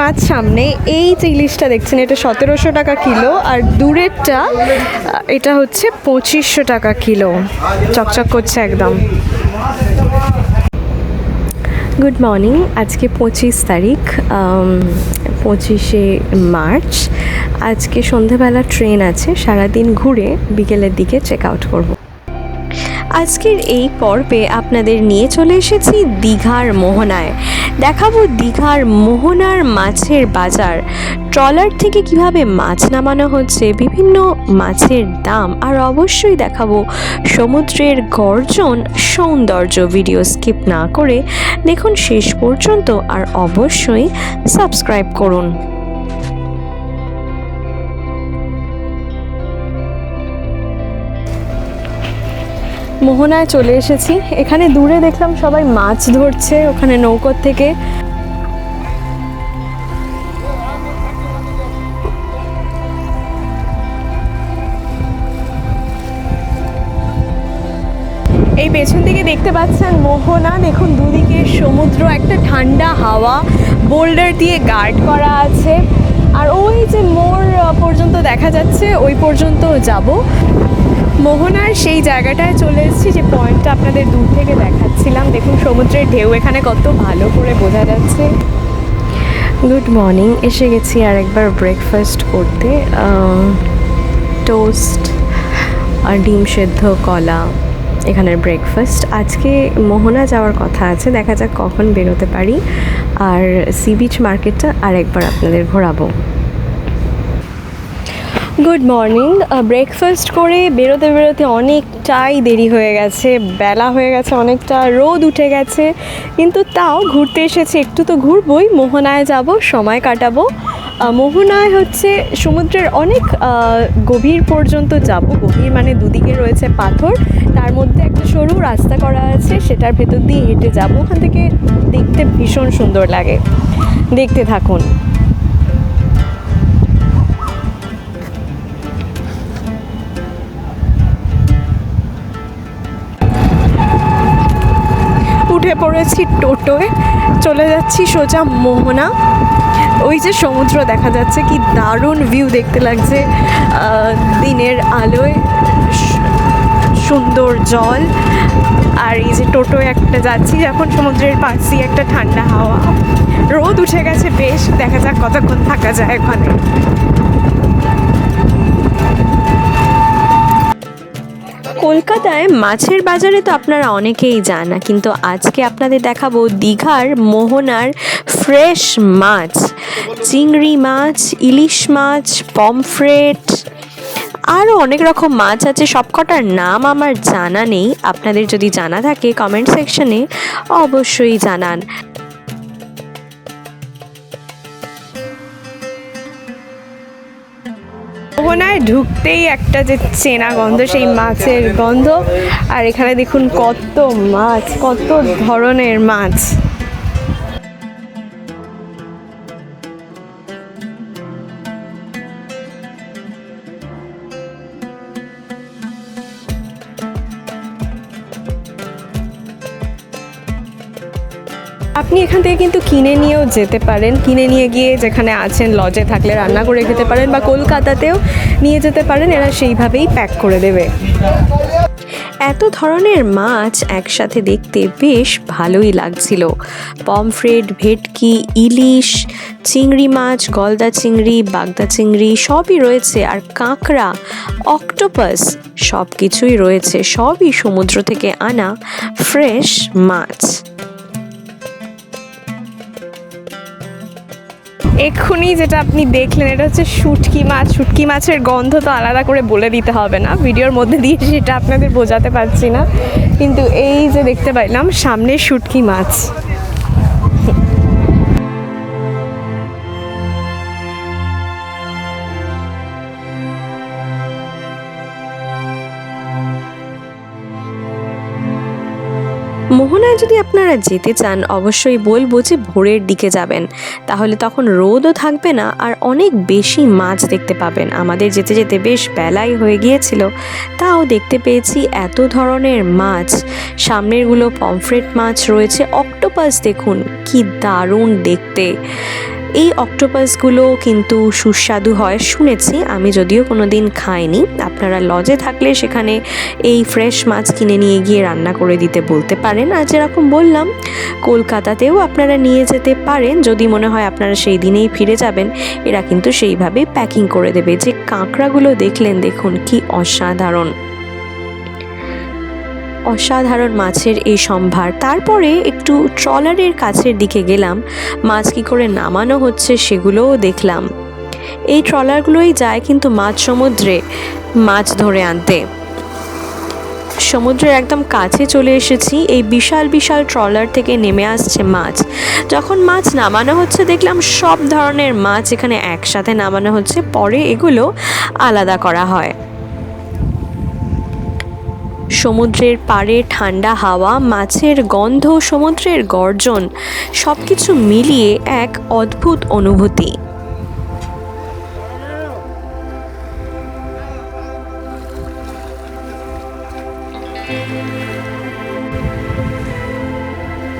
মাছ সামনে, এই যে ইলিশটা দেখছেন, এটা সতেরোশো টাকা কিলো, আর দূরেরটা এটা হচ্ছে পঁচিশশো টাকা কিলো। চকচক করছে একদম। গুড মর্নিং আজকে পঁচিশ তারিখ পঁচিশে মার্চ। আজকে সন্ধেবেলা ট্রেন আছে, সারাদিন ঘুরে বিকেলের দিকে চেক আউট করব। আজকের এই পর্বে আপনাদের নিয়ে চলে এসেছি দীঘার মোহনায়। দেখাবো দীঘার মোহনার মাছের বাজার। ট্রলার থেকে কীভাবে মাছ নামানো হচ্ছে, বিভিন্ন মাছের দাম, আর অবশ্যই দেখাবো সমুদ্রের গর্জন সৌন্দর্য ভিডিও স্কিপ না করে। দেখুন শেষ পর্যন্ত, আর অবশ্যই সাবস্ক্রাইব করুন। মোহনায় চলে এসেছি। এখানে দূরে দেখলাম সবাই মাছ ধরছে, ওখানে নৌকোর থেকে। এই পেছন থেকে দেখতে পাচ্ছেন মোহনা। দেখুন, দুদিকে সমুদ্র, একটা ঠান্ডা হাওয়া, বোল্ডার দিয়ে গার্ড করা আছে। আর ওই যে মোড় পর্যন্ত দেখা যাচ্ছে, ওই পর্যন্ত যাব। মোহনার সেই জায়গাটায় চলে এসেছি যে পয়েন্টটা আপনাদের দূর থেকে দেখাচ্ছিলাম। দেখুন, সমুদ্রের ঢেউ এখানে কত ভালো করে বোঝা যাচ্ছে। গুড মর্নিং এসে গেছি আর একবার ব্রেকফাস্ট করতে টোস্ট আর ডিম সেদ্ধ, কলা, এখানের ব্রেকফাস্ট আজকে মোহনা যাওয়ার কথা আছে, দেখা যাক কখন বেরোতে পারি। আর সি বিচ মার্কেটটা আর একবার আপনাদের ঘোরাবো। গুড মর্নিং ব্রেকফাস্ট করে বেরোতে বেরোতে অনেকটাই দেরি হয়ে গেছে, বেলা হয়ে গেছে অনেকটা, রোদ উঠে গেছে, কিন্তু তাও ঘুরতে এসেছি। একটু তো ঘুরবই, মোহনায় যাব, সময় কাটাবো। মোহনায় হচ্ছে সমুদ্রের অনেক গভীর পর্যন্ত যাব। গভীর মানে দুদিকে রয়েছে পাথর, তার মধ্যে একটা সরু রাস্তা করা আছে, সেটার ভেতর দিয়ে হেঁটে যাব। ওখান থেকে দেখতে ভীষণ সুন্দর লাগে। দেখতে থাকুন। পড়েছি টোটোয়, চলে যাচ্ছি সোজা মোহনা। ওই যে সমুদ্র দেখা যাচ্ছে, কি দারুণ ভিউ দেখতে লাগছে। দিনের আলোয় সুন্দর জল। আর এই যে টোটোয় একটা যাচ্ছি, এখন সমুদ্রের পাশে একটা ঠান্ডা হাওয়া। রোদ উঠে গেছে বেশ, দেখা যাক কতক্ষণ থাকা যায় ওখানে। কলকাতায় মাছের বাজারে তো আপনারা অনেকেই জানা কিন্তু আজকে আপনাদের দেখাবো দীঘার মোহনার ফ্রেশ মাছ। চিংড়ি মাছ, ইলিশ মাছ, পমফ্রেট, আরও অনেক রকম মাছ আছে, সবকটার নাম আমার জানা নেই। আপনাদের যদি জানা থাকে কমেন্ট সেকশনে অবশ্যই জানান। ঢুকতেই একটা যে চেনা গন্ধ, সেই মাছের গন্ধ। আর এখানে দেখুন কত মাছ, কত ধরনের মাছ। আপনি এখান থেকে কিন্তু কিনে নিয়েও যেতে পারেন। কিনে নিয়ে গিয়ে যেখানে আছেন লজে থাকলে রান্না করে খেতে পারেন বা কলকাতাতেও নিয়ে যেতে পারেন, এরা সেইভাবেই প্যাক করে দেবে। এত ধরনের মাছ একসাথে দেখতে বেশ ভালোই লাগছিল। পমফ্রেট, ভেটকি, ইলিশ, চিংড়ি মাছ, গলদা চিংড়ি, বাগদা চিংড়ি সবই রয়েছে, আর কাঁকড়া, অক্টোপাস সব কিছুই রয়েছে, সবই সমুদ্র থেকে আনা ফ্রেশ মাছ। এক্ষুনি যেটা আপনি দেখলেন, এটা হচ্ছে শুটকি মাছ। শুটকি মাছের গন্ধ তো আলাদা করে বলে দিতে হবে না। ভিডিওর মধ্যে দিয়ে সেটা আপনাদের বোঝাতে পারছি না। কিন্তু এই যে দেখতে পাইলাম সামনে শুটকি মাছ। যদি আপনারা যেতে চান, অবশ্যই বলব যে ভোরের দিকে যাবেন। তাহলে তখন রোদও থাকবে না আর অনেক বেশি মাছ দেখতে পাবেন। আমাদের যেতে যেতে বেশ বেলাই হয়ে গিয়েছিল। তাও দেখতে পেয়েছি এত ধরনের মাছ। সামনেরগুলো পমফ্রেট মাছ রয়েছে। অক্টোপাস দেখুন, কি দারুণ দেখতে। এই অক্টোপাসগুলো কিন্তু সুস্বাদু হয়। শুনেছি, আমি যদিও কোনো দিন খাইনি। আপনারা লজে থাকলে সেখানে এই ফ্রেশ মাছ কিনে নিয়ে গিয়ে রান্না করে দিতে বলতে পারেন। আর যেরকম বললাম, কলকাতাতেও আপনারা নিয়ে যেতে পারেন। যদি মনে হয় আপনারা সেই দিনেই ফিরে যাবেন, এরা কিন্তু সেইভাবেই প্যাকিং করে দেবে। যে কাঁকড়াগুলো দেখলেন, দেখুন কি অসাধারণ। অসাধারণ মাছের এই সম্ভার। তারপরে একটু ট্রলারের কাছের দিকে গেলাম। মাছ কী করে নামানো হচ্ছে সেগুলোও দেখলাম। এই ট্রলারগুলোই যায় কিন্তু মাছ সমুদ্রে, মাছ ধরে আনতে। সমুদ্রের একদম কাছে চলে এসেছি। এই বিশাল বিশাল ট্রলার থেকে নেমে আসছে মাছ। যখন মাছ নামানো হচ্ছে দেখলাম সব ধরনের মাছ এখানে একসাথে নামানো হচ্ছে। পরে এগুলো আলাদা করা হয়। সমুদ্রের পাড়ে ঠান্ডা হাওয়া মাছের গন্ধ সমুদ্রের গর্জন সব কিছু মিলিয়ে এক অদ্ভুত অনুভূতি।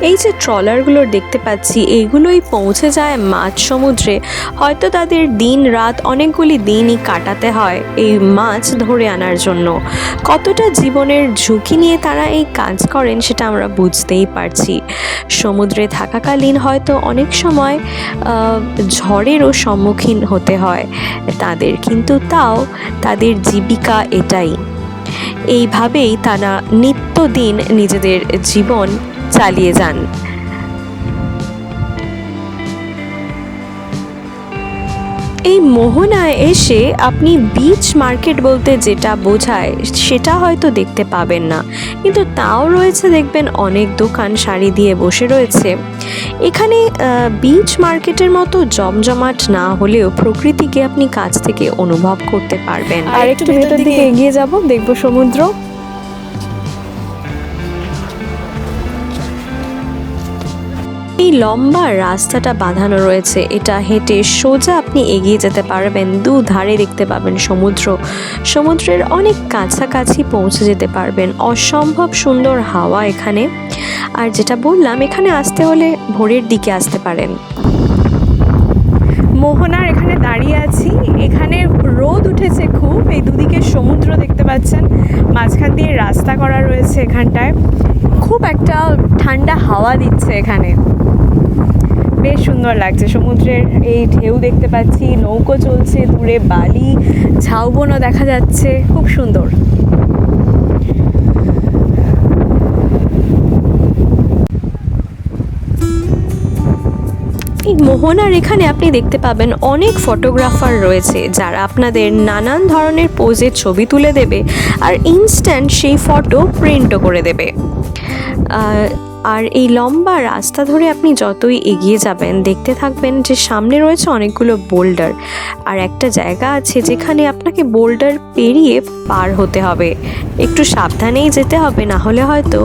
এই যে ট্রলারগুলো দেখতে পাচ্ছি এইগুলোই পৌঁছে যায় মাছ সমুদ্রে। হয়তো তাদের দিন রাত অনেকগুলি দিনই কাটাতে হয় এই মাছ ধরে আনার জন্য। কতটা জীবনের ঝুঁকি নিয়ে তারা এই কাজ করেন সেটা আমরা বুঝতেই পারছি। সমুদ্রে থাকাকালীন হয়তো অনেক সময় ঝড়েরও সম্মুখীন হতে হয় তাদের। কিন্তু তাও তাদের জীবিকা এটাই। এইভাবেই তারা নিত্যদিন নিজেদের জীবন চালিয়ে যান। এই মোহনায় এসে আপনি বিচ মার্কেট বলতে যেটা বোঝায় সেটা হয়তো দেখতে পাবেন না। কিন্তু তাও রয়েছে দেখবেন অনেক দোকান শাড়ি দিয়ে বসে রয়েছে। এখানে বিচ মার্কেটের মতো জমজমাট না হলেও প্রকৃতিকে আপনি কাছ থেকে অনুভব করতে পারবেন। আর একটু ভেতর দিকে এগিয়ে যাব দেখব সমুদ্র। এই লম্বা রাস্তাটা বাঁধানো রয়েছে। এটা হেঁটে সোজা আপনি এগিয়ে যেতে পারবেন। দু ধারে দেখতে পাবেন সমুদ্র। সমুদ্রের অনেক কাছাকাছি পৌঁছে যেতে পারবেন। অসম্ভব সুন্দর হাওয়া এখানে। আর যেটা বললাম, এখানে আসতে হলে ভোরের দিকে আসতে পারেন। মোহনার এখানে দাঁড়িয়ে আছি। এখানে রোদ উঠেছে খুব। এই দুদিকে সমুদ্র দেখতে পাচ্ছেন। মাঝখান দিয়ে রাস্তা করা রয়েছে এখানটায়। খুব একটা ঠান্ডা হাওয়া দিচ্ছে এখানে। বেশ সুন্দর লাগছে। সমুদ্রের এই ঢেউ দেখতে পাচ্ছি, নৌকো চলছে, দূরে বালি, ঝাউবনও দেখা যাচ্ছে, খুব সুন্দর। এই মোহনার এখানে আপনি দেখতে পাবেন অনেক ফটোগ্রাফার রয়েছে, যারা আপনাদের নানান ধরনের পোজের ছবি তুলে দেবে আর ইনস্ট্যান্ট সেই ফটো প্রিন্টও করে দেবে। আর এই লম্বা রাস্তা ধরে আপনি যতই এগিয়ে যাবেন, দেখতে থাকবেন যে সামনে রয়েছে অনেকগুলো বোল্ডার। আর একটা জায়গা আছে যেখানে আপনাকে বোল্ডার পেরিয়ে পার হতে হবে। একটু সাবধানেই যেতে হবে, না হলে হয়তো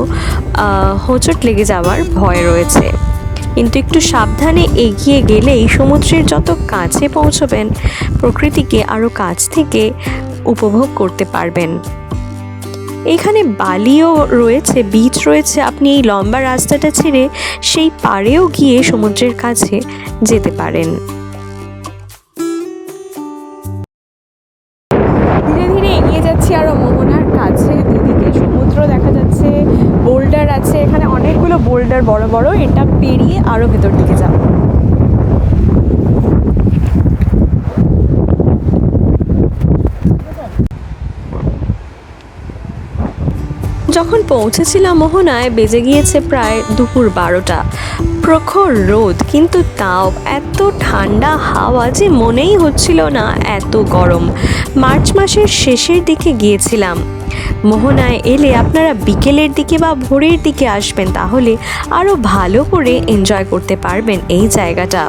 হোঁচট লেগে যাওয়ার ভয় রয়েছে। কিন্তু একটু সাবধানে এগিয়ে গেলেই সমুদ্রের যত কাছে পৌঁছবেন, প্রকৃতিকে আরও কাছ থেকে উপভোগ করতে পারবেন। এখানে বালিও রয়েছে বিচ রয়েছে। আপনি এই লম্বা রাস্তাটা ছেড়ে সেই পাড়েও গিয়ে সমুদ্রের কাছে যেতে পারেন। ধীরে ধীরে এগিয়ে যাচ্ছি আরও মোহনার কাছে। দুদিকে সমুদ্র দেখা যাচ্ছে, বোল্ডার আছে। এখানে অনেকগুলো বোল্ডার বড় বড়। এটা পেরিয়ে আরও ভেতর দিকে যাব। যখন পৌঁছেছিলাম মোহনায়, বেজে গিয়েছে প্রায় দুপুর বারোটা। প্রখর রোদ, কিন্তু তাও এত ঠান্ডা হাওয়া যে মনেই হচ্ছিল না এত গরম। মার্চ মাসের শেষের দিকে গিয়েছিলাম। মোহনায় এলে আপনারা বিকেলের দিকে বা ভোরের দিকে আসবেন, তাহলে আরও ভালো করে এনজয় করতে পারবেন এই জায়গাটা।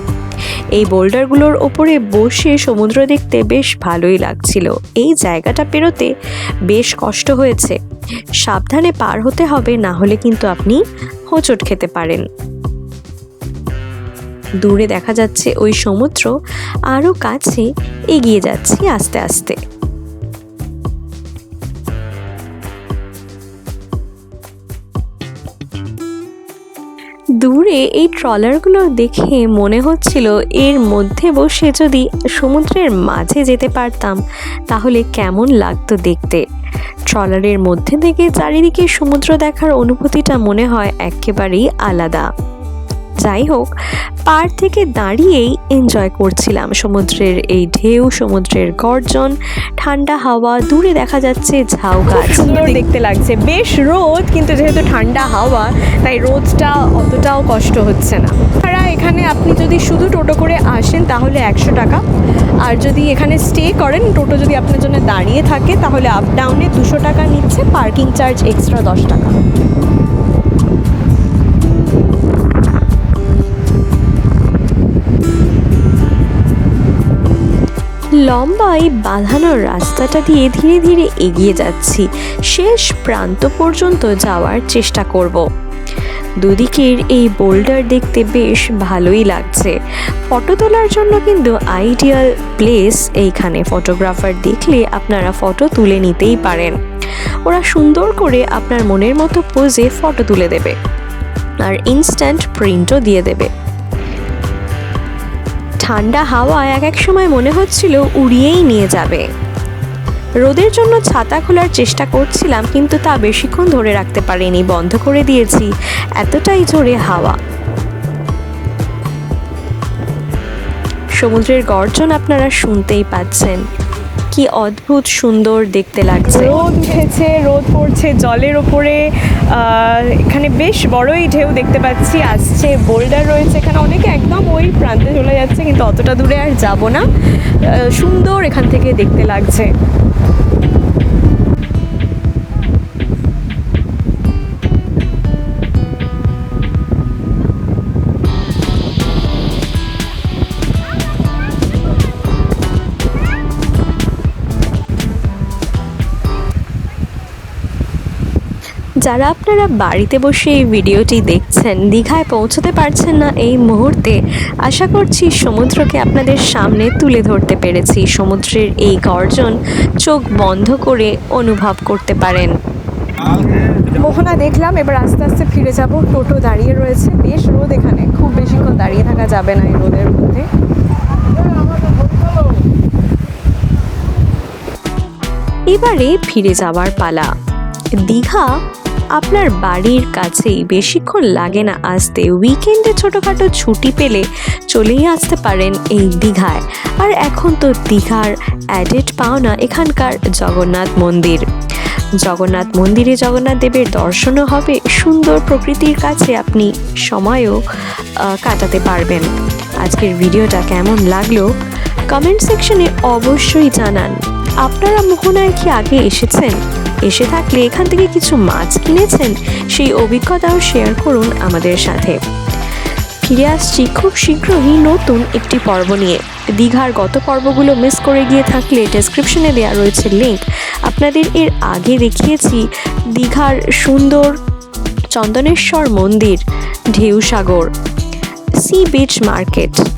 এই বোল্ডারগুলোর ওপরে বসে সমুদ্র দেখতে বেশ ভালোই লাগছিল। এই জায়গাটা পেরোতে বেশ কষ্ট হয়েছে। সাবধানে পার হতে হবে, না হলে কিন্তু আপনি হোঁচট খেতে পারেন। দূরে দেখা যাচ্ছে ওই সমুদ্র, আরও কাছে এগিয়ে যাচ্ছি আস্তে আস্তে। দূরে এই ট্রলারগুলো দেখে মনে হচ্ছিল এর মধ্যে বসে যদি সমুদ্রের মাঝে যেতে পারতাম, তাহলে কেমন লাগতো দেখতে। ট্রলারের মধ্যে থেকে চারিদিকে সমুদ্র দেখার অনুভূতিটা মনে হয় একেবারেই আলাদা। যাই হোক, পার থেকে দাঁড়িয়েই এনজয় করছিলাম সমুদ্রের এই ঢেউ, সমুদ্রের গর্জন, ঠান্ডা হাওয়া, দূরে দেখা যাচ্ছে ঝাউ গাছ। সুন্দর দেখতে লাগছে। বেশ রোদ, কিন্তু যেহেতু ঠান্ডা হাওয়া, তাই রোদটা অতটাও কষ্ট হচ্ছে না। তারা এখানে আপনি যদি শুধু টোটো করে আসেন, তাহলে একশো টাকা। আর যদি এখানে স্টে করেন, টোটো যদি আপনার জন্য দাঁড়িয়ে থাকে, তাহলে আপ ডাউনে দুশো টাকা নিচ্ছে পার্কিং চার্জ এক্সট্রা দশ টাকা। লম্বা এই বাঁধানো রাস্তাটা দিয়ে ধীরে ধীরে এগিয়ে যাচ্ছি। শেষ প্রান্ত পর্যন্ত যাওয়ার চেষ্টা করব। দুদিকের এই বোল্ডার দেখতে বেশ ভালোই লাগছে। ফটো তোলার জন্য কিন্তু আইডিয়াল প্লেস এইখানে ফটোগ্রাফার দেখলে আপনারা ফটো তুলে নিতেই পারেন। ওরা সুন্দর করে আপনার মনের মতো পোজে ফটো তুলে দেবে। আর ইনস্ট্যান্ট প্রিন্টও দিয়ে দেবে। ঠান্ডা হাওয়া এক এক সময় মনে হচ্ছিল উড়িয়েই নিয়ে যাবে। রোদের জন্য ছাতা খোলার চেষ্টা করছিলাম, কিন্তু তা বেশিক্ষণ ধরে রাখতে পারিনি, বন্ধ করে দিয়েছি, এতটাই জোরে হাওয়া। সমুদ্রের গর্জন আপনারা শুনতেই পাচ্ছেন। কি অদ্ভুত সুন্দর দেখতে লাগছে। রোদ উঠেছে, রোদ পড়ছে, জলের ওপরে এখানে বেশ বড়ই ঢেউ দেখতে পাচ্ছি। আসছে, বোল্ডার রয়েছে এখানে। অনেকে একদম ওই প্রান্তে চলে যাচ্ছে, কিন্তু অতটা দূরে আর যাব না। সুন্দর এখান থেকে দেখতে লাগছে। যারা আপনারা বাড়িতে বসে এই ভিডিওটি দেখছেন দীঘায় পৌঁছতে পারছেন না এই মুহূর্তে আশা করছি সমুদ্রকে আপনাদের সামনে তুলে ধরতে পেরেছি। সমুদ্রের এই গর্জন চোখ বন্ধ করে অনুভব করতে পারেন। মোহনা দেখলাম এবার আস্তে আস্তে ফিরে যাব। টোটো দাঁড়িয়ে রয়েছে। বেশ রোদ এখানে। খুব বেশিক্ষণ দাঁড়িয়ে থাকা যাবে না এই রোদের মধ্যে। এবারে ফিরে যাওয়ার পালা। দীঘা আপনার বাড়ির কাছেই বেশিক্ষণ লাগে না আসতে। উইকেন্ডে ছোটোখাটো ছুটি পেলে চলেই আসতে পারেন এই দীঘায়। আর এখন তো দীঘার অ্যাডেড পাওনা এখানকার জগন্নাথ মন্দির। জগন্নাথ মন্দিরে জগন্নাথ দেবের দর্শনও হবে, সুন্দর প্রকৃতির কাছে আপনি সময়ও কাটাতে পারবেন। আজকের ভিডিওটা কেমন লাগল? কমেন্ট সেকশনে অবশ্যই জানান। আপনারা মোহনায় কি আগে এসেছেন? এসে থাকলে এখান থেকে কিছু মাছ কিনেছেন, সেই অভিজ্ঞতাও শেয়ার করুন আমাদের সাথে। ফিরে আসছি খুব শীঘ্রই নতুন একটি পর্ব নিয়ে। দীঘার গত পর্বগুলো মিস করে গিয়ে থাকলে ডেসক্রিপশনে দেওয়া রয়েছে লিঙ্ক আপনাদের এর আগে দেখিয়েছি দীঘার সুন্দর চন্দনেশ্বর মন্দির ঢেউ সাগর সি বিচ মার্কেট